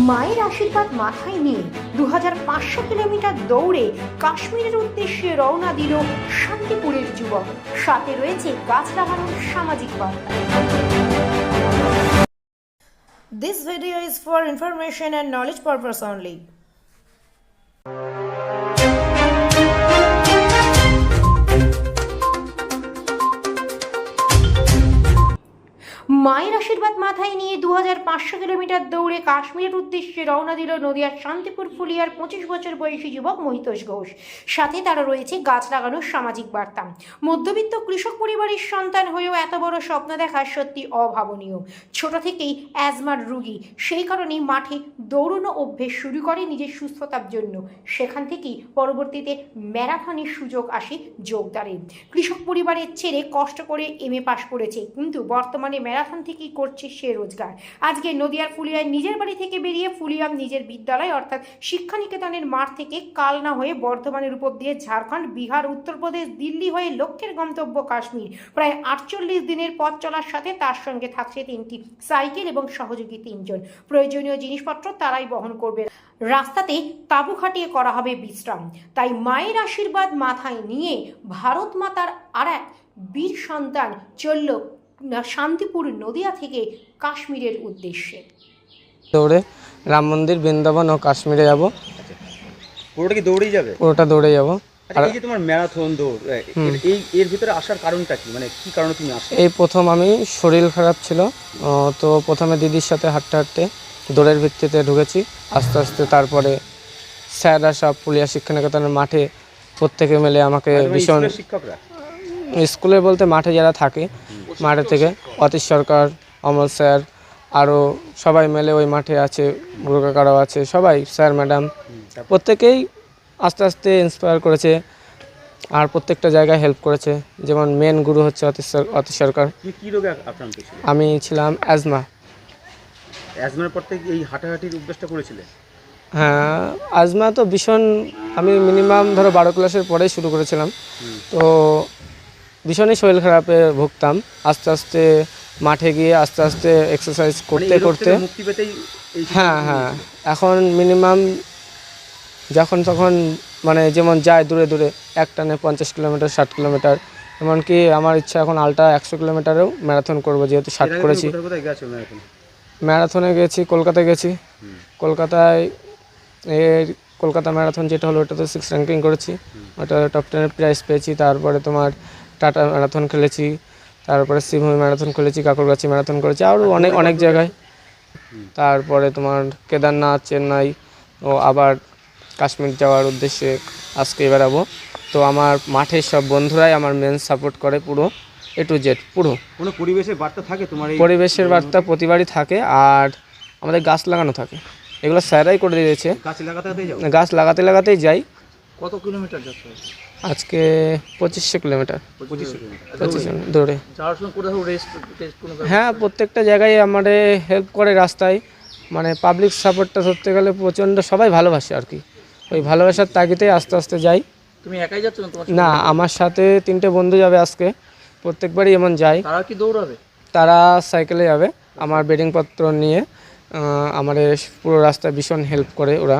মায়ের আশীর্বাদ মাথায় নিয়ে দু পাঁচশো কিলোমিটার দৌড়ে কাশ্মীরের উদ্দেশ্যে রওনা দিল শান্তিপুরের যুবক সাথে রয়েছে গাছ লাগানোর সামাজিক বার্তা This video is for information and knowledge purpose only. মাথায় নিয়ে দু পাঁচশো কিলোমিটার দৌড়ে কাশ্মীরের উদ্দেশ্যে রওনা দিল নদিয়ার শান্তিপুর ফুলিয়ার পঁচিশ বছর বয়সী যুবক মহিতোষ ঘোষ। সাথে তারা রয়েছে গাছ লাগানোর সামাজিক বার্তা। মধ্যবিত্ত কৃষক পরিবারের সন্তান হয়েও এত বড় স্বপ্ন দেখা সত্যি অভাবনীয়। ছোট থেকেই অ্যাজমার রুগী। সেই কারণেই মাঠে দৌড়নো অভ্যেস শুরু করে নিজের সুস্থতার জন্য। সেখান থেকেই পরবর্তীতে ম্যারাথনের সুযোগ আসে যোগদানের। কৃষক পরিবারের ছেড়ে কষ্ট করে এম এ পাশ করেছে। কিন্তু বর্তমানে ম্যারাথন থেকেই করছে সে রোজগার। আজকে নদিয়ার ফুলিয়ায় নিজের বাড়ি থেকে বেরিয়ে ফুলিয়াম নিজের বিদ্যালয় অর্থাৎ শিক্ষানিকেতনের মাঠ থেকে কালনা হয়ে বর্ধমানের উপর দিয়ে ঝাড়খণ্ড, বিহার, উত্তরপ্রদেশ, দিল্লি হয়ে লক্ষ্যের গন্তব্য কাশ্মীর। প্রায় আটচল্লিশ দিনের পথ চলার সাথে তার সঙ্গে থাকছে তিনটি সাইকেল এবং সহযোগী তিনজন। প্রয়োজনীয় জিনিসপত্র তারাই বহন করবে। রাস্তাতে তাঁবু খাটিয়ে করা হবে বিশ্রাম। তাই মায়ের আশীর্বাদ মাথায় নিয়ে ভারত মাতার আর এক বীর সন্তান চলল শান্তিপুর নদিয়া থেকে কাশ্মীরের উদ্দেশ্যে। দৌড়ে রাম মন্দির বৃন্দাবন ও কাশ্মীরে যাব। পুরোটা কি দৌড়েই যাবে? পুরোটা দৌড়ে যাব। আচ্ছা এই যে তোমার ম্যারাথন দৌড় এই এর ভিতরে আসার কারণটা কি? মানে কি কারণে তুমি এই প্রথম আমি শরীর খারাপ ছিল তো প্রথমে দিদির সাথে হাঁটতে হাঁটতে দৌড়ের ভিত্তিতে ঢুকেছি। আস্তে আস্তে তারপরে স্যাররা সব পুলিয়া শিক্ষানিকেতনের মাঠে প্রত্যেকে মিলে আমাকে তোমার ভীষণ শিক্ষকরা? স্কুলে বলতে মাঠে যারা থাকে মাঠে থেকে। অতীশ সরকার অমল স্যার আরও সবাই মিলে ওই মাঠে আছে গুরু কাকারাও আছে সবাই স্যার ম্যাডাম। প্রত্যেকেই আস্তে আস্তে ইন্সপায়ার করেছে আর প্রত্যেকটা জায়গায় হেল্প করেছে। যেমন মেন গুরু হচ্ছে অতীশ সর- অতীশ সরকার। আমি ছিলাম অ্যাজমা অ্যাজমার পর থেকে এই হাঁটাহাঁটির অভ্যাসটা করেছিলে হ্যাঁ আজমা তো ভীষণ আমি মিনিমাম ধরো বারো ক্লাসের পরেই শুরু করেছিলাম। তো ভীষণই শরীর খারাপে ভুগতাম। আস্তে আস্তে মাঠে গিয়ে আস্তে আস্তে এক্সারসাইজ মানে করতে করতে হ্যাঁ হ্যাঁ। এখন মিনিমাম যখন তখন মানে যেমন যায় দূরে দূরে এক টানে পঞ্চাশ কিলোমিটার ষাট কিলোমিটার। এমনকি আমার ইচ্ছা এখন আলটা একশো কিলোমিটারেও ম্যারাথন করব যেহেতু ষাট করেছি। ম্যারাথন ম্যারাথনে গেছি কলকাতায় গেছি কলকাতায় এর কলকাতা ম্যারাথন যেটা হলো ওটাতে সিক্স র্যাঙ্কিং করেছি। ওটা টপ টেনের প্রাইজ পেয়েছি। তারপরে তোমার টাটা ম্যারাথন খেলেছি তারপরে শিবভূমি ম্যারাথন খেলেছি কাকরগাছি ম্যারাথন করেছি আরও অনেক অনেক জায়গায়। তারপরে তোমার কেদারনাথ চেন্নাই ও আবার কাশ্মীর যাওয়ার উদ্দেশ্যে আজকে বেরাবো তো আমার মাঠের সব বন্ধুরাই আমার মেন সাপোর্ট করে পুরো এ টু জেড পুরো। কোনো পরিবেশের বার্তা থাকে তোমার পরিবেশের বার্তা প্রতিবারই থাকে আর আমাদের গাছ লাগানো থাকে। এগুলো স্যারাই করে দিয়েছে। গাছ লাগাতে গাছ লাগাতে লাগাতেই যাই। কত কিলোমিটার যাচ্ছ? আজকে পঁচিশশো কিলোমিটার। পঁচিশ কিলোমিটার। পঁচিশ দৌড়ে। যাওয়ার সময় কোথাও রেস্ট হ্যাঁ প্রত্যেকটা জায়গায় আমাদের হেল্প করে রাস্তায়। মানে পাবলিক সাপোর্টটা ধরতে গেলে প্রচণ্ড সবাই ভালোবাসে আর কি। ওই ভালোবাসার তাগিতেই আস্তে আস্তে যাই। তুমি একাই যাচ্ছ না আমার সাথে তিনটে বন্ধু যাবে আজকে। প্রত্যেকবারই এমন যায় তারা কি দৌড়াবে? তারা সাইকেলে যাবে। আমার বেডিংপত্র নিয়ে আহ, আমাদের পুরো রাস্তায় ভীষণ হেল্প করে ওরা।